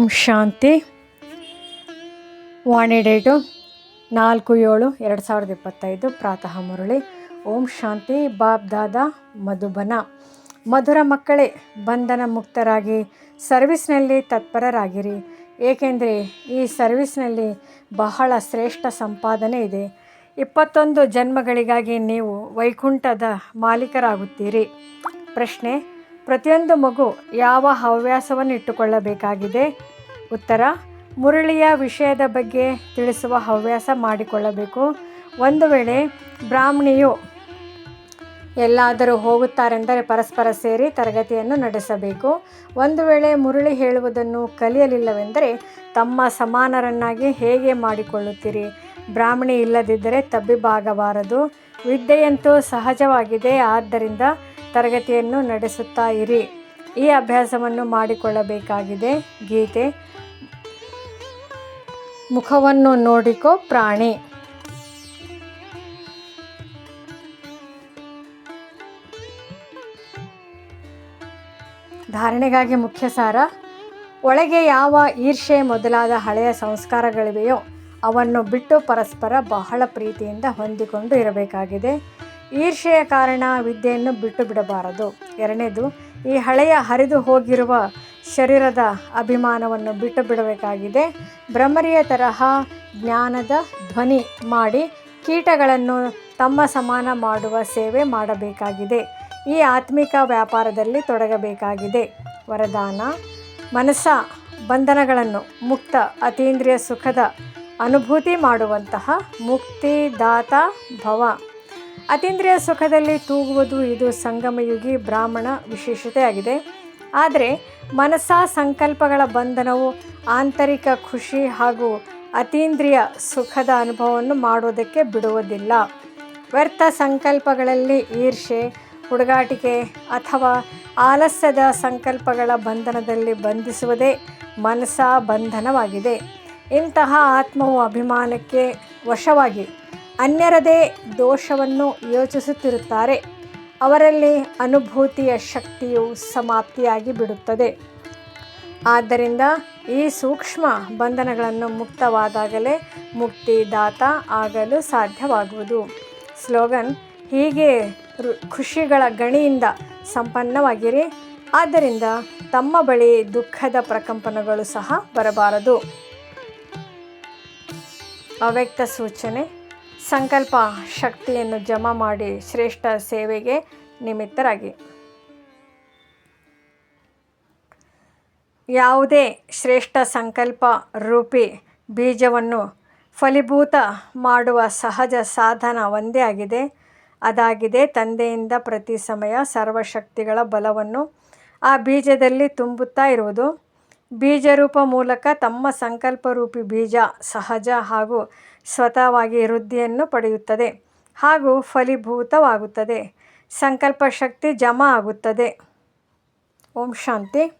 ಓಂ ಶಾಂತಿ. ವಾಣಿ date ನಾಲ್ಕು ಏಳು ಎರಡು ಸಾವಿರದ ಇಪ್ಪತ್ತೈದು, ಪ್ರಾತಃ ಮುರಳಿ. ಓಂ ಶಾಂತಿ ಬಾಬ್ ದಾದಾ, ಮಧುಬನ. ಮಧುರ ಮಕ್ಕಳೇ, ಬಂಧನ ಮುಕ್ತರಾಗಿ, ಸರ್ವಿಸ್ನಲ್ಲಿ ತತ್ಪರರಾಗಿರಿ. ಏಕೆಂದರೆ ಈ ಸರ್ವಿಸ್ನಲ್ಲಿ ಬಹಳ ಶ್ರೇಷ್ಠ ಸಂಪಾದನೆ ಇದೆ. ಇಪ್ಪತ್ತೊಂದು ಜನ್ಮಗಳಿಗಾಗಿ ನೀವು ವೈಕುಂಠದ ಮಾಲೀಕರಾಗುತ್ತೀರಿ. ಪ್ರಶ್ನೆ, ಪ್ರತಿಯೊಂದು ಮಗು ಯಾವ ಹವ್ಯಾಸವನ್ನು ಇಟ್ಟುಕೊಳ್ಳಬೇಕಾಗಿದೆ ಉತ್ತರ, ಮುರಳಿಯ ವಿಷಯದ ಬಗ್ಗೆ ತಿಳಿಸುವ ಹವ್ಯಾಸ ಮಾಡಿಕೊಳ್ಳಬೇಕು. ಒಂದು ವೇಳೆ ಬ್ರಾಹ್ಮಣಿಯು ಎಲ್ಲಾದರೂ ಹೋಗುತ್ತಾರೆಂದರೆ ಪರಸ್ಪರ ಸೇರಿ ತರಗತಿಯನ್ನು ನಡೆಸಬೇಕು. ಒಂದು ವೇಳೆ ಮುರಳಿ ಹೇಳುವುದನ್ನು ಕಲಿಯಲಿಲ್ಲವೆಂದರೆ ತಮ್ಮ ಸಮಾನರನ್ನಾಗಿ ಹೇಗೆ ಮಾಡಿಕೊಳ್ಳುತ್ತೀರಿ? ಬ್ರಾಹ್ಮಣಿ ಇಲ್ಲದಿದ್ದರೆ ತಬ್ಬಿಬಾಗಬಾರದು ವಿದ್ಯೆಯಂತೂ ಸಹಜವಾಗಿದೆ, ಆದ್ದರಿಂದ ತರಗತಿಯನ್ನು ನಡೆಸುತ್ತಾ ಇರಿ. ಈ ಅಭ್ಯಾಸವನ್ನು ಮಾಡಿಕೊಳ್ಳಬೇಕಾಗಿದೆ. ಗೀತೆ ಮುಖವನ್ನು ನೋಡಿಕೋ ಪ್ರಾಣಿ. ಧಾರಣೆಗಾಗಿ ಮುಖ್ಯ ಸಾರ, ಒಳಗೆ ಯಾವ ಈರ್ಷೆ ಮೊದಲಾದ ಹಳೆಯ ಸಂಸ್ಕಾರಗಳಿವೆಯೋ ಅವನ್ನು ಬಿಟ್ಟು ಪರಸ್ಪರ ಬಹಳ ಪ್ರೀತಿಯಿಂದ ಹೊಂದಿಕೊಂಡು ಇರಬೇಕಾಗಿದೆ. ಈರ್ಷೆಯ ಕಾರಣ ವಿದ್ಯೆಯನ್ನು ಬಿಟ್ಟು ಬಿಡಬಾರದು. ಎರಡನೇದು, ಈ ಹಳೆಯ ಹರಿದು ಹೋಗಿರುವ ಶರೀರದ ಅಭಿಮಾನವನ್ನು ಬಿಟ್ಟು ಬಿಡಬೇಕಾಗಿದೆ. ಭ್ರಮರಿಯ ತರಹ ಜ್ಞಾನದ ಧ್ವನಿ ಮಾಡಿ ಕೀಟಗಳನ್ನು ತಮ್ಮ ಸಮಾನ ಮಾಡುವ ಸೇವೆ ಮಾಡಬೇಕಾಗಿದೆ. ಈ ಆತ್ಮಿಕ ವ್ಯಾಪಾರದಲ್ಲಿ ತೊಡಗಬೇಕಾಗಿದೆ. ವರದಾನ, ಮನಸ್ಸ ಬಂಧನಗಳನ್ನು ಮುಕ್ತ ಅತೀಂದ್ರಿಯ ಸುಖದ ಅನುಭೂತಿ ಮಾಡುವಂತಹ ಮುಕ್ತಿದಾತ ಭವ. ಅತೀಂದ್ರಿಯ ಸುಖದಲ್ಲಿ ತೂಗುವುದು ಇದು ಸಂಗಮಯುಗಿ ಬ್ರಾಹ್ಮಣ ವಿಶೇಷತೆಯಾಗಿದೆ. ಆದರೆ ಮನಸಾ ಸಂಕಲ್ಪಗಳ ಬಂಧನವು ಆಂತರಿಕ ಖುಷಿ ಹಾಗೂ ಅತೀಂದ್ರಿಯ ಸುಖದ ಅನುಭವವನ್ನು ಮಾಡುವುದಕ್ಕೆ ಬಿಡುವುದಿಲ್ಲ. ವ್ಯರ್ಥ ಸಂಕಲ್ಪಗಳಲ್ಲಿ ಈರ್ಷೆ ಹುಡುಗಾಟಿಕೆ ಅಥವಾ ಆಲಸ್ಯದ ಸಂಕಲ್ಪಗಳ ಬಂಧನದಲ್ಲಿ ಬಂಧಿಸುವುದೇ ಮನಸಾ ಬಂಧನವಾಗಿದೆ. ಇಂತಹ ಆತ್ಮವು ಅಭಿಮಾನಕ್ಕೆ ವಶವಾಗಿ ಅನ್ಯರದೇ ದೋಷವನ್ನು ಯೋಚಿಸುತ್ತಿರುತ್ತಾರೆ. ಅವರಲ್ಲಿ ಅನುಭೂತಿಯ ಶಕ್ತಿಯು ಸಮಾಪ್ತಿಯಾಗಿ ಬಿಡುತ್ತದೆ. ಆದ್ದರಿಂದ ಈ ಸೂಕ್ಷ್ಮ ಬಂಧನಗಳನ್ನು ಮುಕ್ತವಾದಾಗಲೇ ಮುಕ್ತಿದಾತ ಆಗಲು ಸಾಧ್ಯವಾಗುವುದು. ಸ್ಲೋಗನ್, ಹೀಗೆ ಖುಷಿಗಳ ಗಣಿಯಿಂದ ಸಂಪನ್ನವಾಗಿರಿ. ಆದ್ದರಿಂದ ತಮ್ಮ ಬಳಿ ದುಃಖದ ಪ್ರಕಂಪನಗಳು ಸಹ ಬರಬಾರದು. ಅವ್ಯಕ್ತ ಸೂಚನೆ ಸಂಕಲ್ಪ ಶಕ್ತಿಯನ್ನು ಜಮಾ ಮಾಡಿ ಶ್ರೇಷ್ಠ ಸೇವೆಗೆ ನಿಮಿತ್ತರಾಗಿ. ಯಾವುದೇ ಶ್ರೇಷ್ಠ ಸಂಕಲ್ಪ ರೂಪಿ ಬೀಜವನ್ನು ಫಲೀಭೂತ ಮಾಡುವ ಸಹಜ ಸಾಧನ ಒಂದೇ ಆಗಿದೆ. ಅದಾಗಿದೆ ತಂದೆಯಿಂದ ಪ್ರತಿ ಸಮಯ ಸರ್ವಶಕ್ತಿಗಳ ಬಲವನ್ನು ಆ ಬೀಜದಲ್ಲಿ ತುಂಬುತ್ತಾ ಇರುವುದು. ಬೀಜರೂಪ ಮೂಲಕ ತಮ್ಮ ಸಂಕಲ್ಪರೂಪಿ ಬೀಜ ಸಹಜ ಹಾಗೂ ಸ್ವತಃವಾಗಿ ವೃದ್ಧಿಯನ್ನು ಪಡೆಯುತ್ತದೆ ಹಾಗೂ ಫಲೀಭೂತವಾಗುತ್ತದೆ. ಸಂಕಲ್ಪ ಶಕ್ತಿ ಜಮಾ ಆಗುತ್ತದೆ. ಓಂ ಶಾಂತಿ.